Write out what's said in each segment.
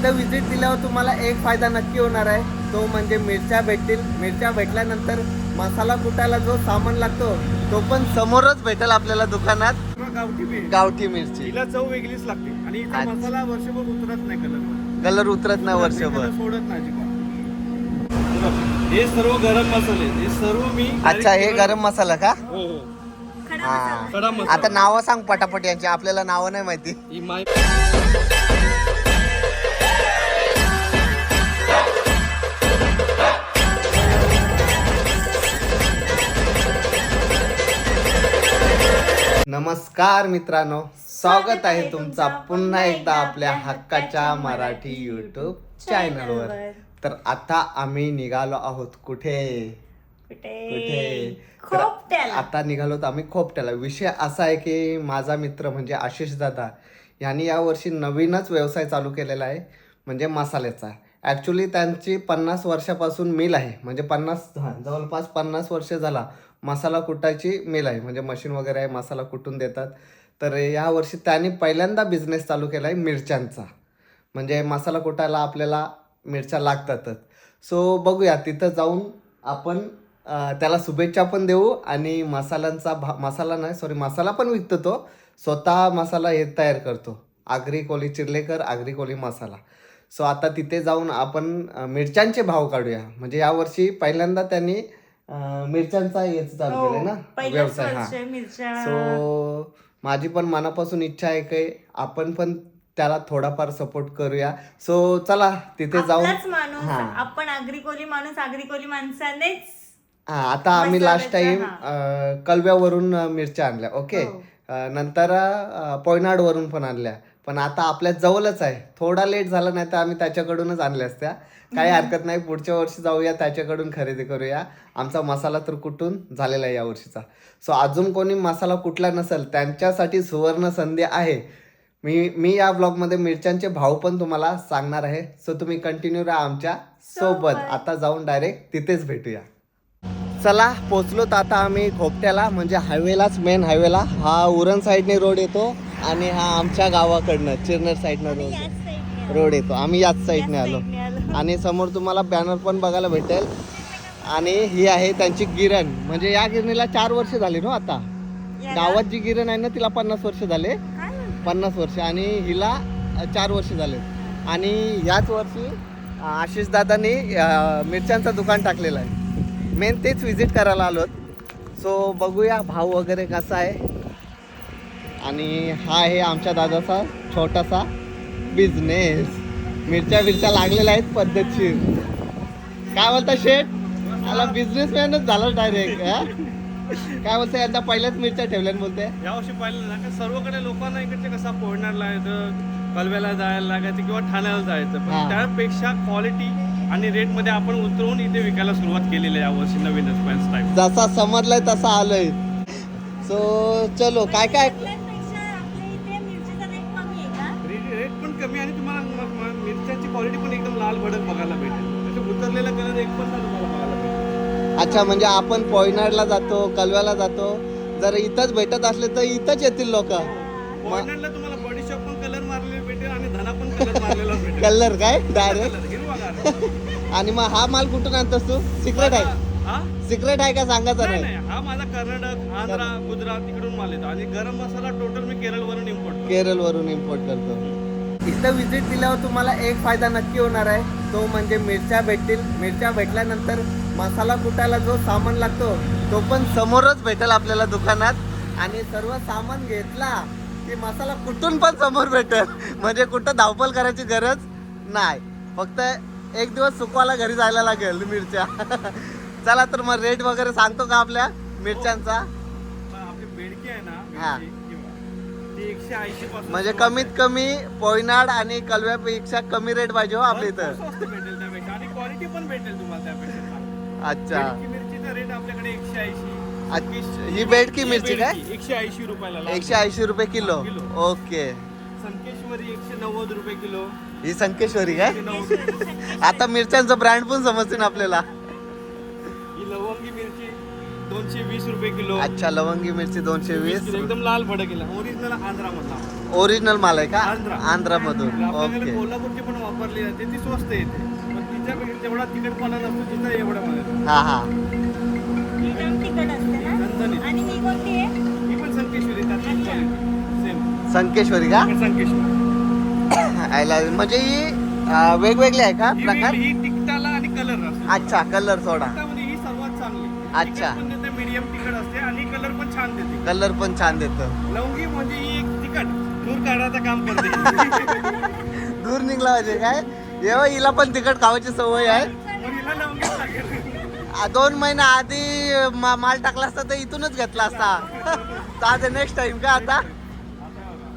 इथं विजिट दिल्यावर तुम्हाला एक फायदा नक्की होणार आहे. तो म्हणजे मिरच्या भेटतील. मिरच्या भेटल्यानंतर मसाला कुटायला जो सामान लागतो तो पण समोरच भेटेल आपल्याला दुकानात. गावठी मिरची. गावठी मिरची. हिला चव वेगळीच लागते. आणि इथं अच्छा. मसाला वर्षभर उतरत नाही कलर कलर उतरत नाही वर्षभर. सोडत नाही अजिबात. हे सर्व गरम मसाले. हे सर्व मी अच्छा हे गरम मसाला का? हो हो. हा खडा मसाला. आता नावं सांग पटापट यांची. आपल्याला नावं नाही माहिती. ही माय नमस्कार मित्रांनो स्वागत आहे तुमचा पुन्हा एकदा आपल्या हक्काच्या मराठी युट्यूब चॅनलवर तर आता आम्ही निघालो आहोत कुठे? कुठे? तर खोपट्याला. आता निघालो तर आम्ही खोपट्याला. विषय असा आहे की माझा मित्र म्हणजे आशिष दादा यांनी यावर्षी नवीनच व्यवसाय चालू केलेला आहे म्हणजे मसाल्याचा. ॲक्च्युली त्यांची पन्नास वर्षापासून मिल आहे म्हणजे पन्नास जवळपास पन्नास वर्ष झाला. मसाला कुटायची मिल आहे. म्हणजे मशीन वगैरे आहे मसाला कुटून देतात. तर यावर्षी त्यांनी पहिल्यांदा बिझनेस चालू केला आहे मिरच्यांचा. म्हणजे मसाला कुटायला आपल्याला मिरच्या लागतातच. सो बघूया. तिथं जाऊन आपण त्याला शुभेच्छा पण देऊ आणि मसाल्यांचा भा मसाला नाही सॉरी मसाला पण विकतो. तो स्वतः मसाला हे तयार करतो. आगरी कोली चिरलेकर आगरी कोली मसाला. सो आता तिथे जाऊन आपण मिरच्यांचे भाव काढूया. म्हणजे यावर्षी पहिल्यांदा त्यांनी मिरच्यांचा हेच चालू हो, केलं ना पहिलंच व्यवसाय हा. मिरच्या. सो माझी पण मनापासून इच्छा आहे की आपण पण त्याला थोडाफार सपोर्ट करूया. सो चला तिथे जाऊन आपलाच माणूस हा. आपण आगरी कोली माणूस आगरी कोली माणसानेच हा आता आम्ही लास्ट टाइम कलव्यावरून अं, मिरच्या आणल्या. ओके हो. अं, नंतर अं, पोयनाडवरून पण आणल्या. पण आता आपल्या जवळच आहे. थोडा लेट झाला नाही तर आम्ही त्याच्याकडूनच आणल्या असत्या. काही हरकत नाही पुढच्या वर्षी जाऊया त्याच्याकडून खरेदी करूया. आमचा मसाला तर कुठून झालेला आहे या वर्षीचा. सो अजून कोणी मसाला कुठला नसेल त्यांच्यासाठी सुवर्ण संधी आहे. मी मी या ब्लॉगमध्ये मिरच्यांचे भाव पण तुम्हाला सांगणार आहे. सो तुम्ही कंटिन्यू राहा आमच्यासोबत. आता जाऊन डायरेक्ट तिथेच भेटूया. चला पोचलो तर आता आम्ही खोपट्याला म्हणजे हायवेलाच मेन हायवेला हा उरण साईडने रोड येतो. आणि हा आमच्या गावाकडनं चिरनेर साईडनं रोड रोड येतो. आम्ही याच साईडने आलो. आणि समोर तुम्हाला बॅनर पण बघायला भेटेल. आणि ही आहे त्यांची गिरण. म्हणजे या गिरणीला चार वर्ष झाली ना आता? गावात जी गिरण आहे ना तिला पन्नास वर्ष झाले. पन्नास वर्ष. आणि हिला चार वर्ष झाले. आणि ह्याच वर्षी आशिष दादांनी मिरच्यांचं दुकान टाकलेलं आहे. मेन तेच विजिट करायला आलोत. सो बघूया भाव वगैरे कसा आहे. आणि हा आहे आमच्या दादाचा छोटासा बिझनेस मिरच्या बिरच्या लागलेल्या आहेत पद्धतशीर. काय बोलता शेठ? मला बिझनेसमॅनच झाला डायरेक्ट काय बोलता यंदा पहिल्याच मिरच्या ठेवल्या बोलते यावर्षी पाहिलं ना सर्वकडे लोकांना इकडचे कसा जायचं कलव्याला जायला लागायचं किंवा ठाण्याला जायचं. पण त्यापेक्षा क्वालिटी आणि रेटमध्ये आपण उतरवून इथे विकायला सुरुवात केलेली आहे यावर्षी नवीनच पॅन्स टाईप जसा समजलाय तसा आलोय. सो चलो काय काय लाल भडक बघायला भेटेल. म्हणजे उतरलेला कलर एक पण तुम्हाला बघायला भेटेल. अच्छा म्हणजे आपण पॉयनाडला जातो कलव्याला जातो. जर इथंच भेटत असले तर इथंच येतील लोक. पॉइंटला तुम्हाला बॉडी शॉप पण कलर मारलेला भेटेल आणि धना पण कलर मारलेला भेटेल. कलर काय? डायरेक्ट आणि मग हा माल कुठून आणतोस तू? सिक्रेट आहे. हा? सिक्रेट आहे का सांगायचं नाही हा माझा कर्नाटक आंध्रा गुजरात तिकडून माल येतो. आणि गरम मसाला टोटल मी केरळवरून इम्पोर्ट करतो. केरळ वरून इम्पोर्ट करतो. इथं विजिट दिल्यावर तुम्हाला एक फायदा नक्की होणार आहे. तो म्हणजे मिरच्या भेटतील. मिरच्या भेटल्यानंतर मसाला कुटायला जो सामान लागतो तो पण समोरच भेटेल आपल्याला दुकानात. आणि सर्व सामान घेतला की मसाला कुठून पण समोर भेटेल. म्हणजे कुठं धावपल करायची गरज नाही. फक्त एक दिवस सुकवायला घरी जायला लागेल मिरच्या. चला तर मग रेट वगैरे सांगतो का आपल्या मिरच्यांचा? आपली बेडकी आहे ना हा. एकशे ऐंशी पासून म्हणजे कमीत कमी पोयनाड आणि कलव्यापेक्षा कमी रेट पाहिजे हो आपल्या इथं स्वस्त भेटेल त्यापेक्षा आणि क्वालिटी पण भेटेल तुम्हाला त्यापेक्षा चांगली. अच्छा. बेडकी मिरचीचा रेट आपल्याकडे एकशे ऐंशी. अच्छा, ही बेडकी मिरची काय? एकशे ऐंशी रुपयाला. एकशे ऐंशी रुपये किलो. किलो. ओके. संकेश्वरी एकशे नव्वद रुपये किलो. ही संकेश्वरी काय? एकशे नव्वद. आता मिरच्यांचं ब्रँड पण समजते ना आपल्याला. ही लवंगी मिरची दोनशे वीस रुपये किलो. अच्छा लवंगी मिरची दोनशे वीस. किलो, एकदम लाल भडक ओरिजिनल आंध्रा मधला ओरिजिनल माल आहे का? आंध्रा. आंध्रामधून. आपल्याकडे ओके कोल्हापूरची पण वापरली जाते ती स्वस्त येते पण तिच्यापेक्षा जेवढा तिखटपणा नसतो तिथं एवढा मध्ये हा हा. ही एकदम तिखट असते ना? झणझणीत. आणि ही कोणती आहे? ही पण संकेश्वरी त्यात सेम संकेश्वरी का? संकेश्वरी. आयला म्हणजे ही वेगवेगळी आहे का ही प्रकार? ही तिखटाला आणि कलर असतो. अच्छा कलर सोडा. ही सर्वात चांगली. अच्छा. तिखट पण देते मीडियम तिखट असते आणि कलर पण छान देते कलर पण छान देतं. लवंगी म्हणजे ही एक तिखट. दूर काढायचं काम करते दूर निघला पाहिजे. काय? येवा हिला पण तिखट खावायची सवय आहे. पण हिला लवंगीच लागेल. आ, दोन महिना आधी मा- माल टाकला असता तर इथूनच घेतला असता. तर आता नेक्स्ट टाइम का आता? आता बघा.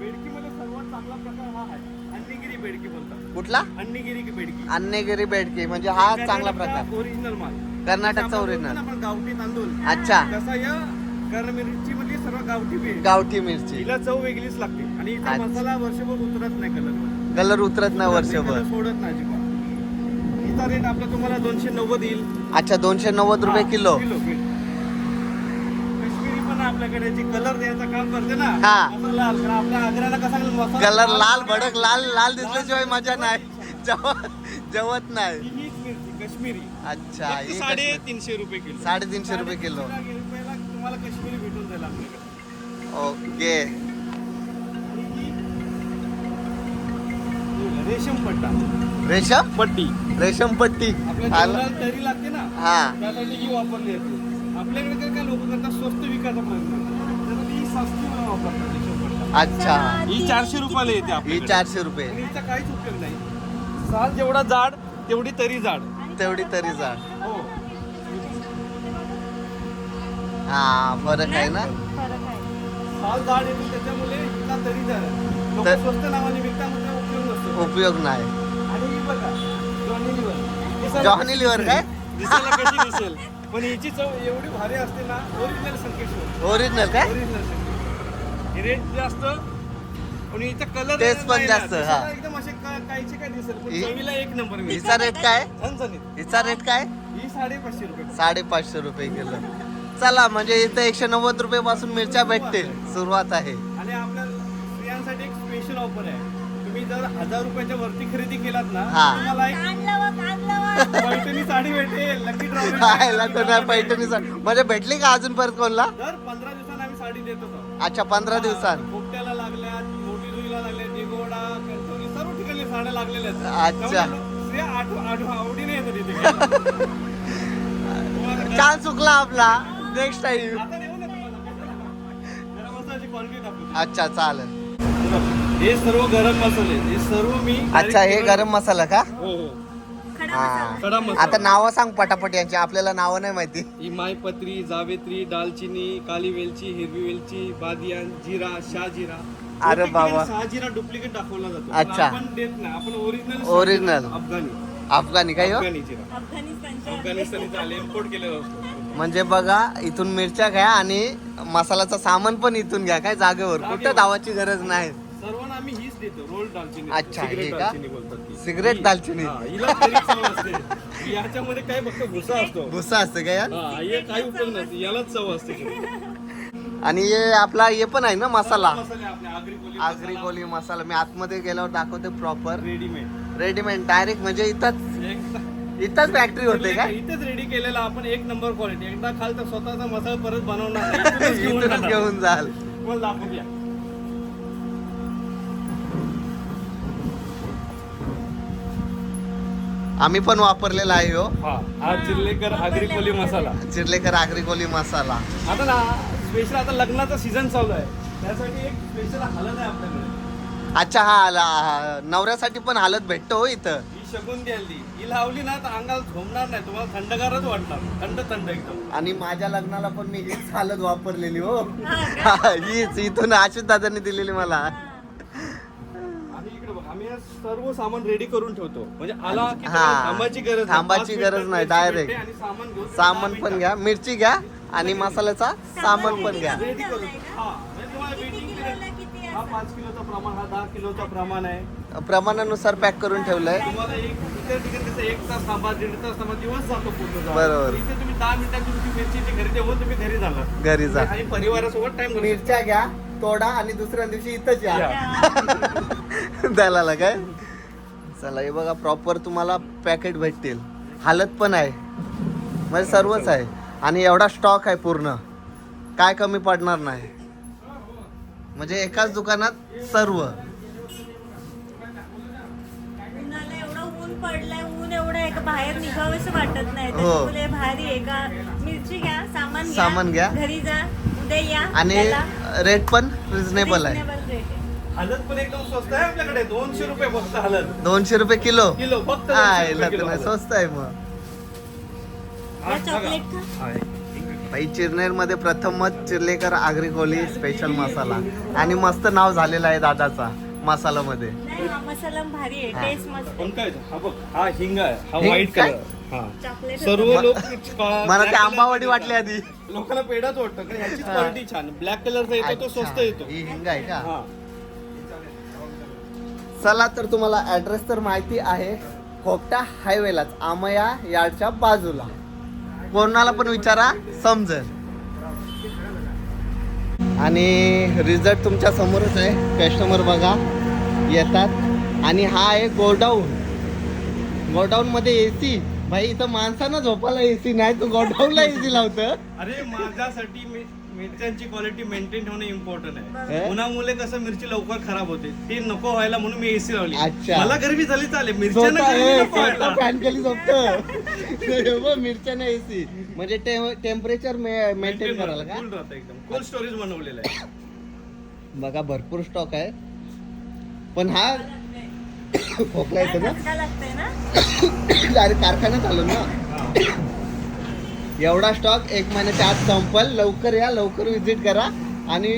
बेडकीमध्ये सर्वात चांगला प्रकार हा आहे. अन्नीगिरी बेडकी बोलतात. कुठला? अन्नीगिरी की बेडकी. अन्नेगिरी बेडकी म्हणजे हा चांगला प्रकार. ओरिजिनल माल. कर्नाटकचा ओरिजिनल आपण गावठी तांदूळ. अच्छा. तसा या मिरची मध्ये सर्व गावठी गावठी मिरची. हिला चव वेगळीच लागते. आणि इथे अच्छा. मसाला वर्षभर उतरत नाही कलर. कलर उतरत नाही वर्षभर. सोडत नाही अजिबात. हिचा रेट आपला तुम्हाला दोनशे नव्वद येईल. अच्छा दोनशे नव्वद रुपये हा, किलो. Kilo kilo. काश्मीरी पण आपल्याकडे जी कलर द्यायचं काम करते ना हा. असं लाल. कारण आपल्या आग्र्याला कसा मसाला कलर लाल भडक लाल लाल दिसल्याशिवाय मजा नाही. जेवत जेवत नाही. ही हीच मिरची काश्मीरी. अच्छा फक्त ही साडे तीनशे रुपये किलो. साडेतीनशे रुपये किलो. तुम्हाला काश्मीरी भेटून जाईल आपल्याकडे. ओके. रेशम पट्टा. रेशम? पट्टी. रेशम पट्टी. आपल्या आलं? जेवणाला तरी लागते ना? हा. त्यासाठी ही वापरली जाते. आपल्याकडे काय काय लोक करतात स्वस्त विकायचा प्रयत्न करतात. त्यासाठी ही सस्ती म्हणून वापरतात रेशम पट्टा. अच्छा. ही चारशे रुपयाला येते ही आपल्याकडे. चारशे रुपये. आणि हिचा काहीच उपयोग नाही. साल जेवढा जाड तेवढी तरी जाड. तेवढी तरी जा हो. हा फरक आहे ना? फरक आहे. जाड त्याच्यामुळे हिला तरी जाड लोक तर- स्वस्त नावाने म्हणजे उपयोग नसतो. उपयोग नाही. आणि ही बघा जॉनी लिव्हर दिसायला जॉनी कशी लिव्हर काय? दिसेल? दिसायला कशी दिसेल? पण हिची चव एवढी भारी असते ना ओरिजिनल संकेश्वर. ओरिजिनल काय? ओरिजिनल रेट जास्त पण हिचा कलर Taste पण जास्त, हा. एकदम असे का- काहीचे काय दिसेल पण हि- चवीला एक नंबर मिळेल. हिचा रेट काय? झणझणीत हिचा रेट काय? ही साडेपाचशे रुपये. साडेपाचशे रुपये किलो. चला म्हणजे इथं एकशे नव्वद रुपये पासून मिरच्या भेटतील. सुरुवात आहे. आणि आपल्या स्त्रियांसाठी एक स्पेशल ऑफर आहे. तुम्ही जर हजार रुपयाच्या वरती खरेदी केलात ना हा. तुम्हाला एक कान लावा कान लावा. पैठणी साडी भेटेल लकी खायला कोणा पैठणी सा- म्हणजे भेटली का अजून परत कोणला? दर पंधरा दिवसांना आम्ही साडी देत होतो. अच्छा पंधरा दिवसांत पोपट्याला लागल्या मोठी जुईला लागल्या दिगोडा कणकवली सर्व ठिकाणी साड्या लागलेल्या अच्छा. त्यामुळे स्त्रिया आठव आठव आवडीने येतात इथे. घ्यायला. तुम्हाला चान्स चुकला आपला. नेक्स्ट टाइम अच्छा चालेल. हे सर्व गरम मसाले हे सर्व मी अच्छा हे गरम मसाला का? हो हो. खडा मसाला. आता नावं सांग पटापट यांची आपल्याला नावं नाही माहिती. ही मायपत्री जावेत्री दालचिनी काली वेलची हिरवी वेलची बादियान जिरा शाजिरा अरे बाबा. शहाजिरा डुप्लिकेट दाखवला जातो. अच्छा. आपण देत नाही. आपण ओरिजिनल Original. अफगाणी. अफगाणी काय हो अफगाणी जिरा. अफगाणिस्तानी चालेल इम्पोर्ट केलेला असतो. म्हणजे बघा इथून मिरच्या घ्या आणि मसाल्याचं सामान पण इथून घ्या. काय जागेवर. कुठं. धावाची गरज नाही. सर्वांना आम्ही हीच देतो. रोल दालचिनी. अच्छा, सिगरेट हे का? दालचिनी बोलतात ती. सिगरेट दालचिनी. हा, हिला तरी चव असते. याच्यामध्ये काय फक्त भुसा असतो. भुसा असतं? हा हे काही उपयोग नसते यालाच चव असते. आणि हे आपला हे पण आहे ना मसाला? मसाले आपले. आगरी कोली आगरी कोली मसाला. मी आतमध्ये गेल्यावर दाखवते प्रॉपर रेडीमेड रेडीमेड डायरेक्ट म्हणजे इथंच. इथंच फॅक्टरी होते काय इथेच रेडी केलेला आपण एक नंबर क्वालिटी एकदा खाल तर स्वतःचा मसाला परत बनवणार. इथूनच घेऊन जाल. दाखवूया. आम्ही पण वापरलेला आहे हो. हा चिल्लेकर आगरी कोली मसाला. चिरलेकर आगरी कोली मसाला. आता ना स्पेशल आता लग्नाचा सीझन चालू आहे. त्यासाठी एक स्पेशल हलद आहे आपल्याकडे. अच्छा हा नवऱ्यासाठी पण हालत भेटतो हो इथं. ही शगुन द्यायली ही लावली ना तर अंगाला झोमणार नाही. तुम्हाला थंडगारच वाटणार. थंड थंड एकदम. आणि माझ्या लग्नाला पण मी हीच हालत वापरलेली हो. हीच. इथून आशिष दादांनी दिलेली मला. आणि इकडे बघ आम्ही हे सर्व सामान रेडी करून ठेवतो. म्हणजे आला की हा. तुम्हाला थांबायची गरज नाही. थांबायची पाच गरज नाही, मिरची direct. भेटते आणि सामान घेऊन सामान पण घ्या मिरची घ्या आणि मसाल्याचा सामान पण घ्या. रेडी करून हा. पाच किलोचा प्रमाण हा दहा किलोचा प्रमाण आहे. प्रमाणानुसार पॅक करून ठेवलंय. तुम्हाला एक इतर ठिकाणी कसं एक तास थांबा दीड तास थांबा दिवस जातो पूर्ण जायला. बरोबर. इथे तुम्ही दहा मिनिटात तुमची मिरची ती घरी देऊन तुम्ही घरी जाणार. घरी जा. आणि परिवारासोबत टाइम मिरच्या घ्या तोडा आणि दुसऱ्या दिवशी इथंच या. दलाला काय? चला हे बघा प्रॉपर तुम्हाला पॅकेट भेटतील. हालत पण आहे. म्हणजे सर्वच आहे. आणि एवढा स्टॉक आहे पूर्ण. काय कमी पडणार नाही. म्हणजे एकाच दुकानात सर्व उन्हाला एवढं ऊन पडलंय ऊन एवढं आहे का बाहेर निघावंसं वाटत नाही हो. त्याच्यामुळे भारी आहे का मिरची घ्या सामान घ्या सामान घ्या. घरी जा उद्या या आणि रेट पण रिझनेबल आहे. हळद पण एकदम स्वस्त आहे आपल्याकडे दोनशे रुपये फक्त हळद दोनशे रुपये किलो किलो फक्त आहे 200 रुपये किलो नाही, हळद. स्वस्त आहे मग. चॉकलेट भाई चिरनेरमध्ये प्रथमच चिर्लेकर आगरी कोली स्पेशल मसाला आणि मस्त नाव झालेलं आहे दादाचा मसाला मध्ये नाही हा मसाला भारी आहे हा. टेस्ट मस्त पण आहे. काय हा बघ हा हिंग आहे हा हिंग व्हाईट काय? कलर हा चॉकलेट सर्व. लोक मला ते आंबावाडी वाटली आधी लोकांना पेढाच वाटतं कारण हा. क्वालिटी छान ब्लॅक कलरचा येतो तो स्वस्त अच्छा. येतो ही हिंग आहे का हा चला तर तुम्हाला ऍड्रेस तर माहिती आहे खोकटा हायवेलाच आमया यार्डच्या बाजूला कोणाला पण विचारा समजेल. आणि रिझल्ट तुमच्या समोरच आहे. कस्टमर बघा येतात. आणि हा आहे गोडाऊन. गोडाऊन मध्ये एसी भाई इथं माणसानं झोपायला एसी नाही तू गोडाऊनला एसी लावतं. अरे माझ्यासाठी मिरच्यांची क्वालिटी मेंटेन होणं इम्पॉर्टंट? आहे. उन्हामुळे कसं मिरची लवकर खराब होते. ती नको व्हायला म्हणून मी एसी लावली. अच्छा. मला गरमी झाली चालेल. मिरच्या ए. फॅन खाली झोपतं. मिरच्यानं एसी म्हणजे टेम्परेचर मेंटेन करायला का? cool राहतं एकदम. कोल्ड स्टोरेज बनवलेलं आहे. बघा भरपूर स्टॉक आहे. पण हा खोकला येतो ना? अरे कारखान्यात आलो ना? एवढा स्टॉक एक महिन्याच्या आत संपल. लवकर या लवकर विजिट करा. आणि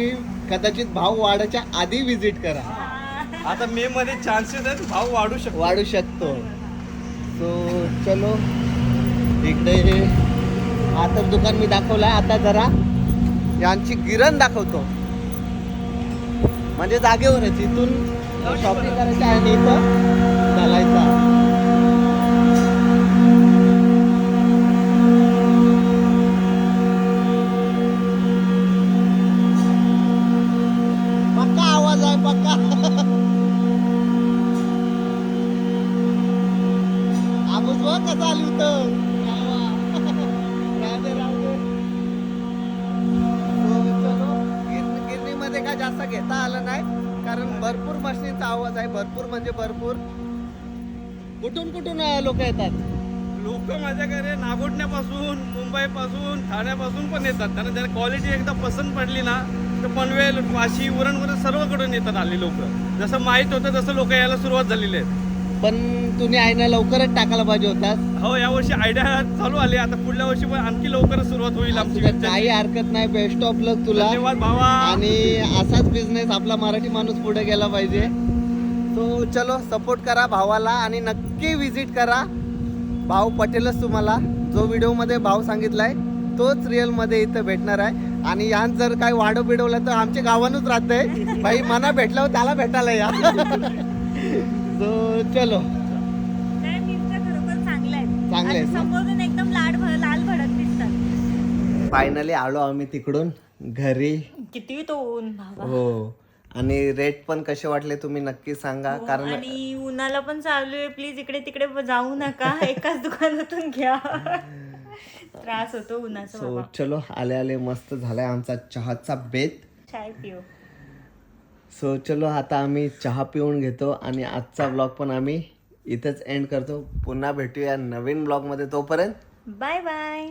कदाचित भाव वाढायच्या आधी विजिट करा. आता मे मध्ये चान्सेस आहेत भाव वाढू शकतो. वाढू शकतो. सो चलो. इकडे हे हा तर दुकान मी दाखवलं आता जरा यांची गिरण दाखवतो. म्हणजे जागेवरच इथून शॉपिंग करायचं आणि इथं घालायचा कुठून कुठून लोक येतात? लोक माझ्याकडे नागोठण्यापासून मुंबईपासून ठाण्यापासून पण येतात. कारण त्याला क्वालिटी एकदा पसंत पडली ना तर पनवेल वाशी उरण वगैरे सर्वकडून येतात आली लोक. जसं माहीत होतं तसं लोक यायला सुरुवात झालेली आहे पण तुम्ही आईना लवकरच टाकायला पाहिजे होतात हो यावर्षी आयडिया चालू आली. आता पुढल्या वर्षी पण आणखी लवकरच सुरुवात होईल आमची काही हरकत नाही. बेस्ट ऑफ लक तुला. आणि असाच बिझनेस आपला मराठी माणूस पुढे गेला पाहिजे. सो चलो सपोर्ट करा भावाला आणि नक्की विजिट करा. भाव पटेलच तुम्हाला जो व्हिडिओमध्ये भाव सांगितलाय तोच रिअलमध्ये इथं भेटणार आहे. आणि यात जर काही वाढव बिडवलं तर आमच्या गावानच राहतंय. भाई मना भेटल्यावर त्याला भेटायला या. सो चलो. काय दिसतात. फायनली आलो आम्ही तिकडून घरी. किती तो ऊन भावा हो. आणि रेट पण कसे वाटले तुम्ही नक्की सांगा हो, कारण आणि उन्हाला पण चालू आहे प्लीज इकडे तिकडे जाऊ नका एकाच दुकानातून घ्या. त्रास होतो उन्हाचा सो बाबा. चलो आले आले मस्त झालाय आमचा चहाचा बेत. चाय पिओ सो चलो आता आम्ही चहा पिऊन घेतो आणि आजचा ब्लॉग पण आम्ही इथंच एंड करतो. पुन्हा भेटूया नवीन ब्लॉगमध्ये तोपर्यंत. Bye bye